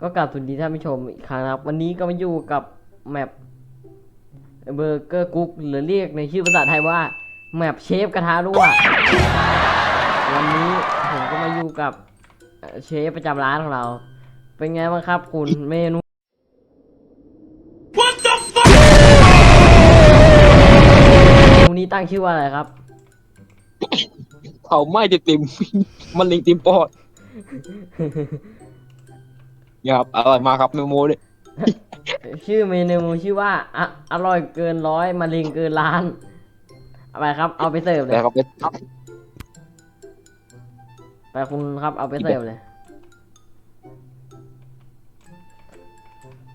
ก็กลับสวัสดีท่านผู้ชมอีกครั้งนะครับ วันนี้ก็มาอยู่กับแมปเบอร์เกอร์กุ๊กหรือเรียกในชื่อภาษาไทยว่าแมปเชฟกระทะรั่ววันนี้ผมก็มาอยู่กับเอ่อเชฟประจำร้านของเรา เป็นไงบ้างครับคุณเมนูเมนูนี้ตั้งชื่อว่าอะไรครับเขาไหม้เต็มๆมันเล็งเต็มปอด ครับอร่อยมากครับเมโมเลยชื่อเมนูชื่อว่าอะอร่อยเกินร้อยมะเร็งเกินล้านเอาไปครับ เอาไปเสิร์ฟเลยแล้วครับเป็นไปคุณครับเอาไปเสิร์ฟเลย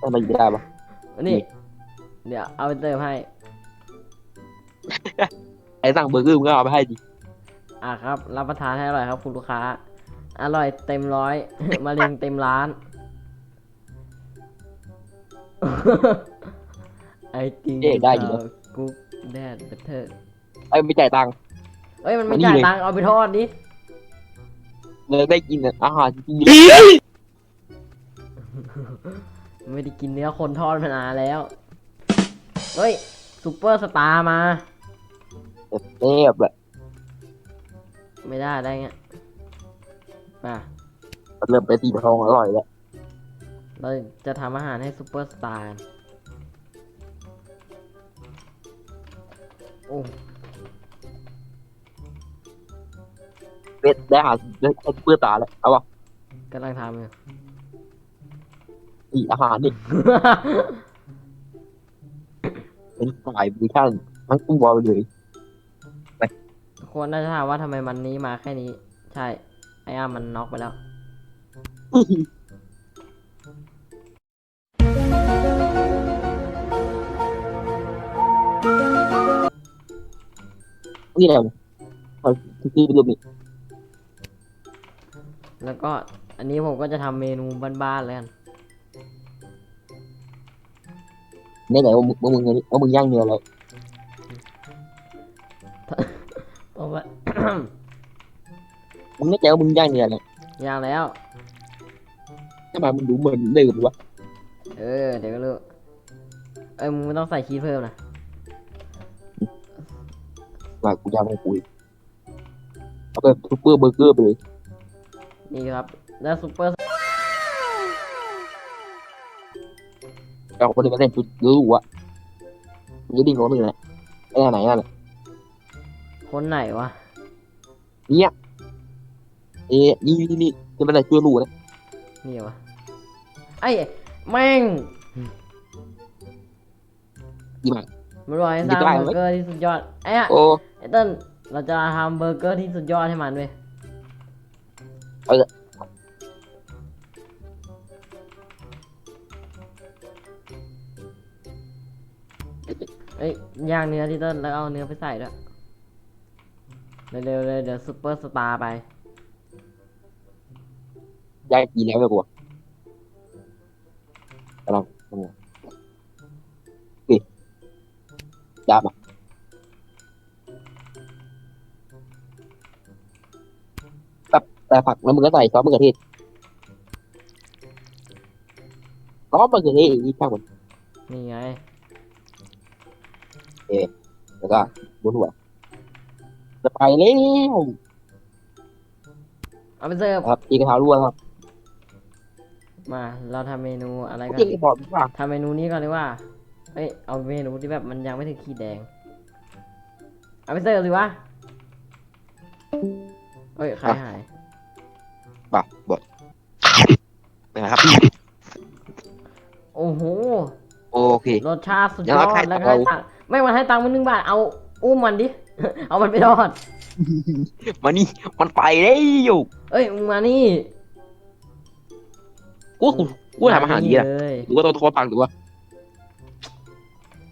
อะไรอยู่ได้ปะนี่เดี๋ยวเอาไปเสิร์ฟให้ ไอ้สั่งเบอร์เกอร์มึงก็เอาไปให้ดิอะครับ รับประทานให้อร่อยครับ คุณลูกค้า อร่อยเต็มร้อยมะเร็งเต็มล้าน ไอติงกุ๊กแดดเบเทอร์ไอ้ไม่จ่ายตังค์ เอ้ยมันไม่มานี่จ่ายเลย ตังค์เอาไปทอดดิเลิกได้กินอาหารจริงไม่ได้กินเนื้อคนทอดมานานแล้วเฮ้ยซูเปอร์สตาร์มาๆเทพเลยไม่ได้ได้ไงมาเริ่มไปนสีทองอร่อยแล้ว เราจะทำอาหารให้ซูเปอร์สตาร์กันโอ้เป็ดได้อาหารได้เพื่อตาแล้วเอาวะกำลังทำอยู่นี่อาหารนี่ เป็นฝ่ายบริการทั้งตัวไปเลยควรน่าจะถามว่าทำไมมันนี้มาแค่นี้ ใช่ ไอ้อามันน็อกไปแล้ว นี่อะไรวะเอาที่ไปรูปนี่แล้วก็อันนี้ผมก็จะทำเมนูบ้านๆแล้วกันไหนไหนว่ามึงว่ามึงว่ามึงย่างเนื้ออะไรเพราะว่า มึงแน่ใจว่ามึงย่างเนื้ออะไรย่างแล้ว ทำไมมึงดูเหมือนเดิมวะ เออ เดี๋ยวก็รู้ เอ้ยมึงไม่ต้องใส่ชีสเพิ่มนะ ว่ากูย่างไม่กูอีกเอาไปซูเปอร์เบอร์เกอร์ไปเลยนี่ครับ แล้วซูเปอร์เอาคนอื่นมาเล่นชุดรู้วะมึงจะดิ้งของมึงเลยไอ้ไหนนั่นแหละคนไหนวะ เนี่ยเอ๊ะนี่นี่นี่จะเป็นอะไรช่วยรู้นะนี่วะไอ้แม่งดีมาก มันบอกให้สร้างได้ไหมเบอร์เกอร์ที่สุดยอดไอ้อะโอ้ไอ้เติ้ลเราจะทำเบอร์เกอร์ที่สุดยอดให้มันเว้ยเอาเถอะเอ้ยย่างเนื้อที่เติ้ลแล้วเอาเนื้อไปใส่ด้วยเร็วๆเลยเดี๋ยวซูเปอร์สตาร์ไปย่างกินแล้วไม่กลัวกำลังทำงาน ยาบอะแต่แต่ผักแล้วมึงก็ใส่ซอสมะเขือเทศซอสมะเขือเทศอีกช่างมันนี่ไงแล้วก็บนหัวจะไปแล้วเอาไปเสิร์ฟครับตีกระเท้ารั่วครับมา เราทำเมนูอะไรกันตีกระบอกว่าทำเมนูนี้ก่อนดีกว่า เอ้ย เอาเมนูที่แบบมันยังไม่ถึงขีดแดง เอาไปเสิร์ฟสิวะเอ้ยใครหายป่ะบอกนะครับ โอ้โห โอเค รสชาติสุดเดี๋ยยวอเราดให้แล้วก็ให้เอา ตังค์ไม่มันให้ตังค์มันหนึ่งบาท เอาอุ้มมันดิ เอามันไปทอด มานี่ มันไปแล้วเอ้ยมึงมานี่กูกูกูทำอาหารดีอะเลย หรือว่าต้องโทษปากหรือว่า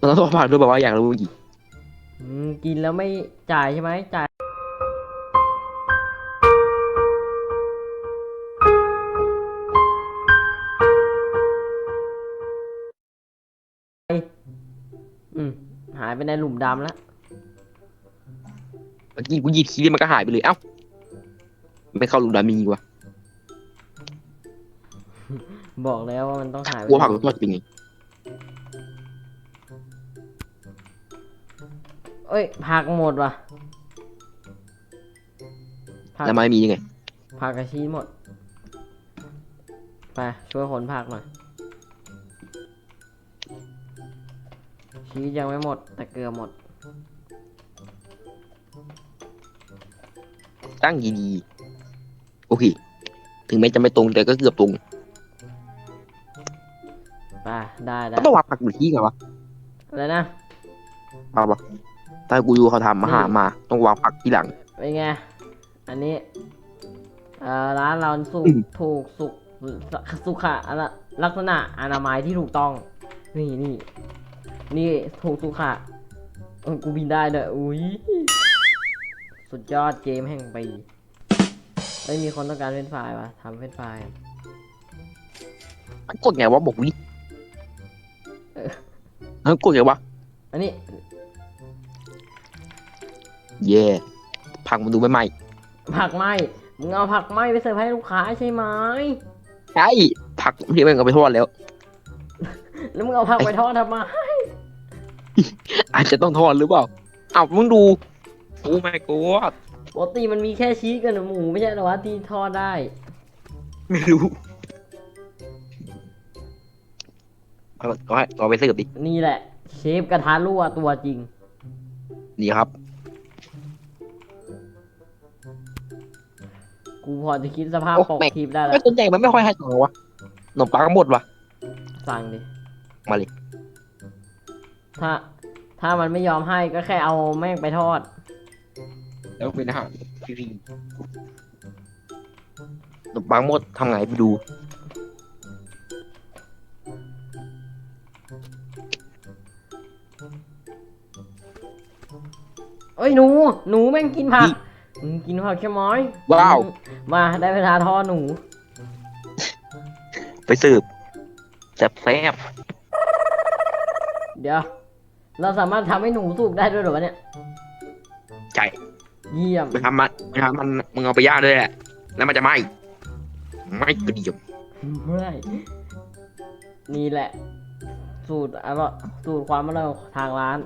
ต้องโทษปากด้วยแบบว่าอย่างรู้อีกอืมกินแล้วไม่จ่ายใช่ไหมจ่ายอืมหายไปในหลุมดำแล้วเมื่อกี้กูหยิบคีย์มันก็หายไปเลยเอ้าไม่เข้าหลุมดามีวะบอกแล้วว่ามันต้องหายกลัวผักทอดจริงไง เอ้ยผักหมดว่ะผักแล้วไม่มียังไง ผักกระชีสหมด ไปช่วยขนผักหน่อย ชีสยังไม่หมด แต่เกลือหมด ตั้งดีๆ โอเค ถึงแม้จะไม่ตรงแต่ก็เกือบตรงไปได้ได้ก็ต้องวางผักอยู่ที่ไงวะอะไรนะ เอาปะ ถ้ากูดูเขาทำมาหามา ต้องวางผักที่หลัง เป็นไง อันนี้เอ่อร้านเราสุกอืมถูกสุกสุขะอะไรลักษณะอนามัยที่ถูกต้อง นี่นี่นี่ถูกสุขะเออกูบินได้เลยอุ้ยสุดยอดเกมแห่งปีเอ้ยมีคนต้องการเฟรนช์ฟรายวะทำเฟรนช์ฟรายมันกดไงวะบอกวิเออมันกดไงวะอันนี้ เย่ผักมันดูไม่ไหมผักไหมมึงเอาผักไหมไปเสิร์ฟให้ลูกค้าใช่ไหมใช่ผักที่มันเอาไปทอดแล้ว แล้วมึงเอาผักไปทอดทำไมอาจจะต้องทอดหรือเปล่าอ้าวมึงดูโอ้ไม่กดปกติมันมีแค่ชีสกับหมูไม่ใช่เหรอวะที่ทอดได้ ไม่รู้เอาเอาให้เอาไปเสิร์ฟดิ นี่แหละ เชฟกระทะรั่วตัวจริง นี่ครับ กูพอจะคิดสภาพโอ้ปกแม่งคลิปได้แล้ไม่วสนใจมันไม่ค่อยให้ตังค์วะขนมปังก็หมดวะสั่งดิ มาเลยถ้า ถ้ามันไม่ยอมให้ก็แค่เอาแม่งไปทอด แล้วเป็นอาหารฟรีขนมปังหมดทำไงไปดู เอ้ยหนู หนูแม่งกินผัก มึงกินผักใช่ไหมว้าวมาได้เวลาทอดหนูไปเสิร์ฟแซ่บแซ่บเดี๋ยว เราสามารถทำให้หนูสุกได้ด้วยเหรอวะเนี่ยใช่เยี่ยมไปทำมันไปทำมันมึงเอาไปย่างด้วยแหละแล้วมันจะไหมไม่กระเดียมไม่นี่แหละ สูตรอร่อยสูตรความอร่อยของทางร้าน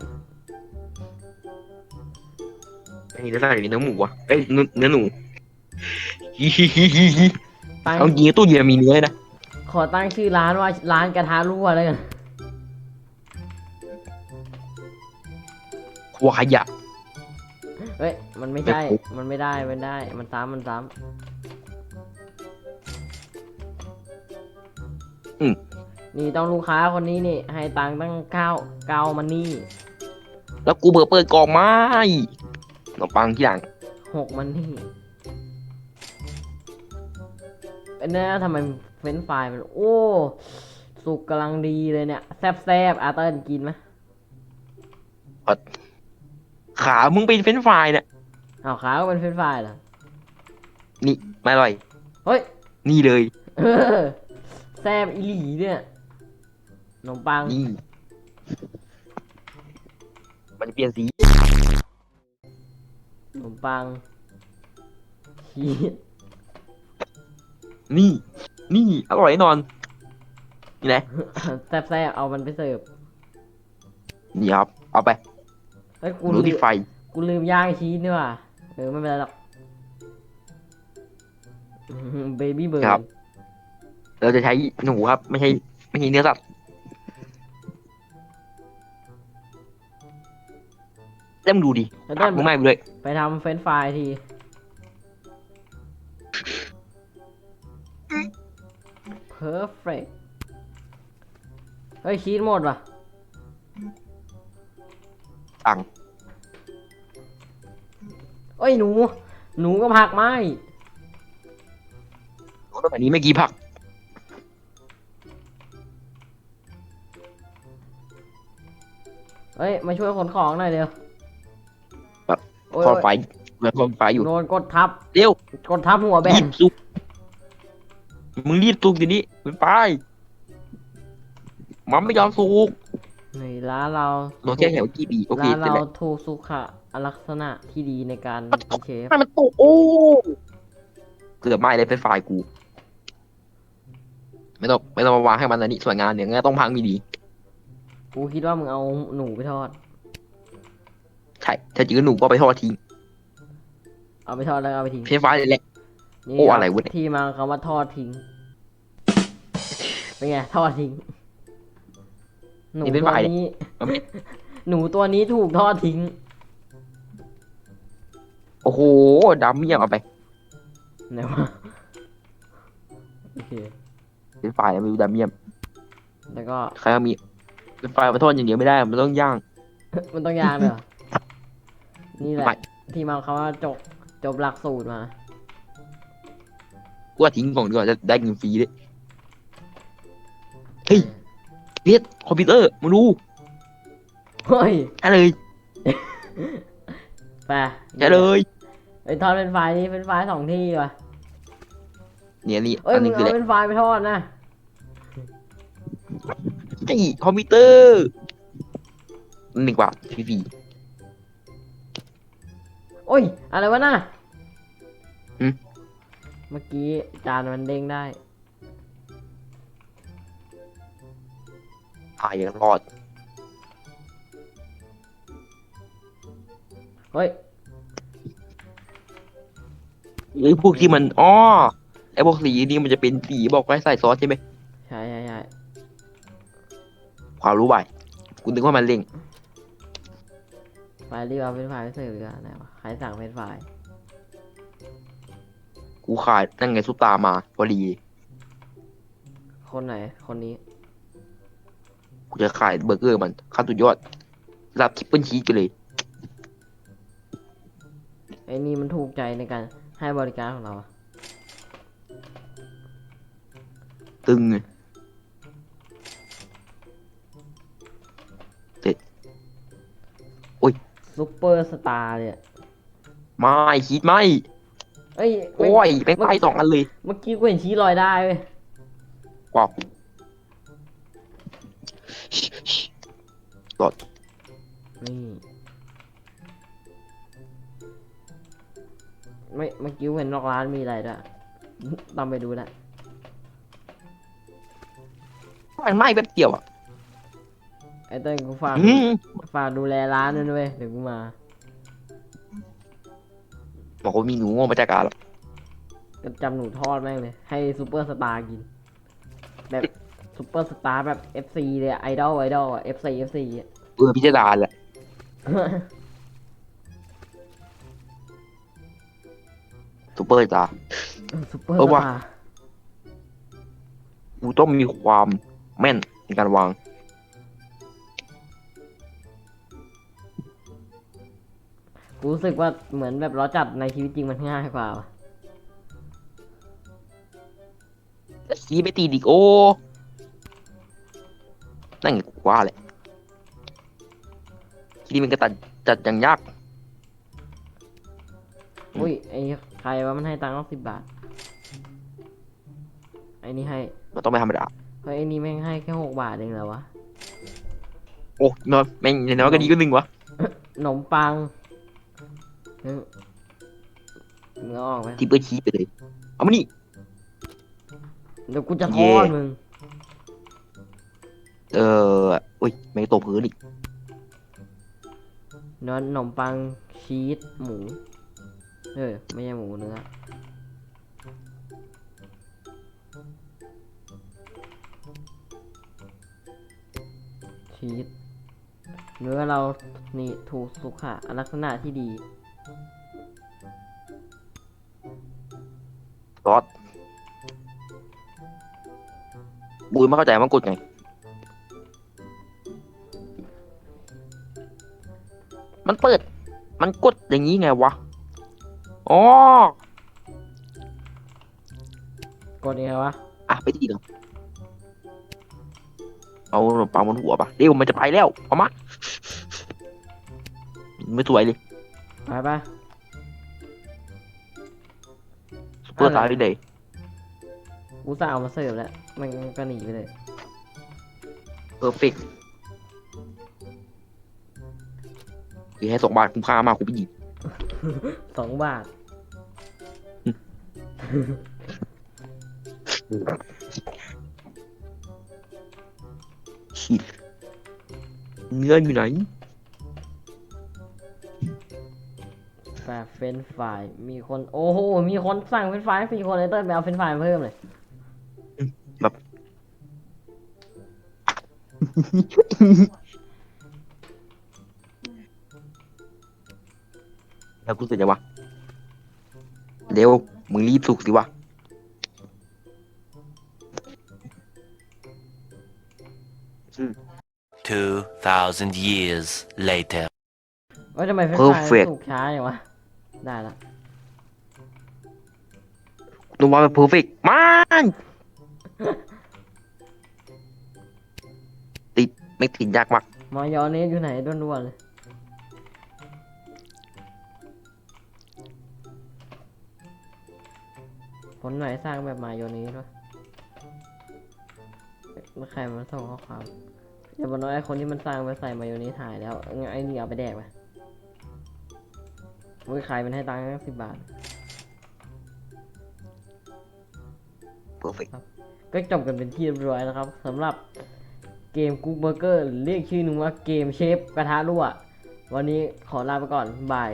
ไอ้นี่จะใส่เนื้อหมูวะเอ้ยเนื้อเนื้อหนูฮิฮิฮิฮิฮิตั้งเอาจริงๆตู้เย็นมีเนื้อเลยนะขอตั้งชื่อร้านว่าร้านกระทะรั่วเลยกันครัวขยะ เฮ้ยมันไม่ใช่ไม่ปุ๊บมันไม่ได้มันได้มันซ้ำมันซ้อืมำนี่ต้องลูกค้าคนนี้นี่ ให้ตังค์ตั้งเก้าเก้ามันนี่ แล้วกูเปิดเปิดกล่องไม้ข นมปังที่หลังหกมันนี่เป็นเนี่ยทำไมเฟรนช์ฟรายมัน โอ้ สุกกำลังดีเลยเนี่ย แซบแซบๆอาเติ้ลกินไหมขามึงเป็นเฟรนช์ฟรายเนี่ยอ้าวขาก็เป็นเฟรนช์ฟรายเหรอ นี่ไม่อร่อย เฮ้ย นี่เลยเออแซบอีหลีเนี่ยขนมปังนี่มันจะเปลี่ยนสี ขนมปังชีสนี่ นี่ อร่อยแน่นอน นี่แหละแซบแซบๆเอามันไปเสิร์ฟนี่ครับ เอาไปเฮ้ยกูดูลืที่มไฟ กูลืมย่างชีสนี่ว่ะเออไม่เป็นไรหรอกเบบี้เบิร์ครับ เราจะใช้หนูครับ ไม่ใช่ไม่ใช่เนื้อสัตว์ เล่มดูดิแล้วผัต้กนมึงไม่ไปเลยไปทำเฟรนช์ฟรายที perfect เฮ้ยชีสหมดว่ะตังเอ้ยหนู หนูก็ผักไหมหนูต้องแบบนี้ไม่กี่ผักเอ้ย มาช่วยขนของหน่อยเดี๋ยว ครับโอ้ยคอไฟเหมือนคอไฟอยู่ โดนกดทับ เร็วกดทับหัวแบรีนบซุกมึงรีบซุกเดี๋ยวนี้มันไปมันไม่ยอมซุกนี่ร้านเราโดนแค่แถวกี่ปีโอเคร้านเสร็จเราแล้วถูกสุขลักษณะที่ดีในการเป็นเชฟให้มันตกโอ้เกือบไหม้เลยเป็นไฟล์กู ไม่ต้องไม่ต้องมาวางให้มันอันนี้สวยงามเดี๋ยวงั้นต้องพังมีดีกูคิดว่ามึงเอาหนูไปทอดใช่ถ้าจื้อหนูก็ไปทอดทิ้งเอาไปทอดแล้วเอาไปทิ้งเฟรนช์ฟรายเลยแหละ นี่โอ้คบอะไรวะเนี่ย ที่มาคำว่าทอดทิ้ง เป็นไงทอดทิ้ง หนูนี่เป็นตัวฝ่ายนี้ เอาไม่หนูตัวนี้ถูกทอดทิ้ง โอ้โหดำเมี่ยมเอาไปไหนวะโอเคเฟรนช์ฟรายไม่รู้ดำเมี่ยมแล้วก็ ใครเอามีเฟรนช์ฟรายมาทอดอย่างเดียวไม่ได้มันต้องย่าง มันต้องยางเลยเหรอ นี่แหละไม่ที่มาคำว่าจบจบหลักสูตรมา กูว่าทิ้งก่อนดีกว่าจะได้เงินฟรีด้วยเฮ้ยเรียกคอมพิวเตอร์มาดูเฮ้ยได้เลยไปได้เลยไอ้ยทอดเป็นไฟล์นี้เป็นไฟล์สองที่ว่ะเนี่ยนี่เอ้ยอันมึนี้งคือเอาอะไรเป็นไฟล์ไปทอดนะไอ้คอมพิวเตอร์หนึ่งกว่าฟรี โอ้ย อะไรวะน่ะหืมเมื่อกี้จานมันเด้งได้ๆอ่ายังรอด เฮ้ย หรือพวกที่มันอ๋อไอ้พวกสีนี่มันจะเป็นสีบอกไว้ใส่ซอสใช่ไหมใช่ใช่ใช่ความรู้ไปกูนึกว่ามันเล่ง ไฟล์รีบเอาเป็นไฟล์ไปเสิร์ฟดีกว่าไหนวะใครสั่งเป็นไฟล์กูขายนั่งไงซุปตามาพอดี คนไหน คนนี้ กูจะขายเบอร์เกอร์มันขั้นสุดยอดระดับทิปเปิลชีสไปเลย ไอ้นี่มันถูกใจในการให้บริการของเราอะตึง ซุปเปอร์สตาร์เนี่ยไม่ชีสไม่เอ้ยไม่โอ้ยเป็นไปสองอันเลยเมื่อกี้กูเห็นชี้ลอยได้เว้ยว้าวนี่ไม่เมื่อกี้กูเห็นนอกร้านมีอะไรด้วยต้องไปดูแหละมันไหม้แป๊บเดียวอะ ไอ้เต้นกูฝากอืมฝากดูแลร้านด้วยนะเว้ยเดี๋ยวกูมา บอกว่ามีหนูงอกมาจากการแล้วก็จำหนูทอดแม่งเลย ให้ซูเปอร์สตาร์กิน แบบซูเปอร์สตาร์แบบ FC เลยไอดอลไอดอลอะ FC FC อะ เออพิจารณาแหละซูเปอร์จ้า ซูเปอร์เอสอว่ะ ตาร์กูต้องมีความแม่นในการวาง รู้สึกว่าเหมือนแบบเราจัดในชีวิตจริงมันง่ายกว่าว่ะสีไม่ตีดิโอ นั่นไงกูว่าแหละทีนี้มันก็ตัดจัดอย่างยาก อุ้ยไอ้ใครว่ามันให้ตังค์สิบบาท ไอ้นี่ให้มันต้องไม่ธรรมดาเฮ้ยไอ้นี่แม่งให้แค่หกบาทเองเหรอวะ โอ้ยน้อยแม่งอย่างน้อยก็ดีก็หนึ่งวะขนมปัง เฮ้ยมึงเอาออกไหมที่เปิดชีสไปเลย เอามานี่ เดี๋ยวกูจะทอดมึง เอออุ้ยไม่ตกพื้นอีกเนื้อขนมปังชีสหมู เออ ไม่ใช่หมูเนื้อชีสเนื้อเรานี่ถูกสุขะลักษณะที่ดี ไม่เข้าใจมันกดไง มันเปิด มันกดอย่างนี้ไงวะ อ๋อ กดยังไงวะ อะไปที่เดิมเอาขนมปังบนหัวปะเร็วมันจะไปแล้ว เอามา ไม่สวยเลย ไปปะซุปเปอร์อะไรสายเลย กูสั่งเอามาเสิร์ฟแล้ว มันก็หนีไปเลย เพอร์เฟกคือให้สองบาทคุ้มค่ามากคุณผู้หญิงสองบาทฉีดเนื้ออยู่ไหนแบบเฟรนช์ฟรายมีคน โอ้โห มีคนสั่งเฟรนช์ฟรายสี่คนเลยเต้ยไปเอาเฟรนช์ฟรายมาเพิ่มเลย แล้วกูเสร็จยังวะเร็วมึงรีบสุกสิวะ2,000 years later. ว่าทำไมเฟรนช์ฟรายสุกช้าอย่างวะ ได้ละนูว่ามันเพอร์เฟกต์มัน ไม่ติดยากมากมายองเนสอยู่ไหนด้วนๆเลยคนไหนสร้างแบบมายองเนสวะแล้วใครมาส่งข้อความอย่าบอกน้อยไอ้คนที่มันสร้างไปใส่มายองเนสหายแล้วงั้นไอ้นี่เอาไปแดกไปมือใครมันให้ตังค์สิบบาทเพอร์เฟกต์ก็จบกันเป็นที่เรียบร้อยแล้วครับสำหรับเกมกุ๊กเบอร์เกอร์เรียกชื่อหนึ่งว่าเกมเชฟกระทะรั่ว วันนี้ขอลาไปก่อนบาย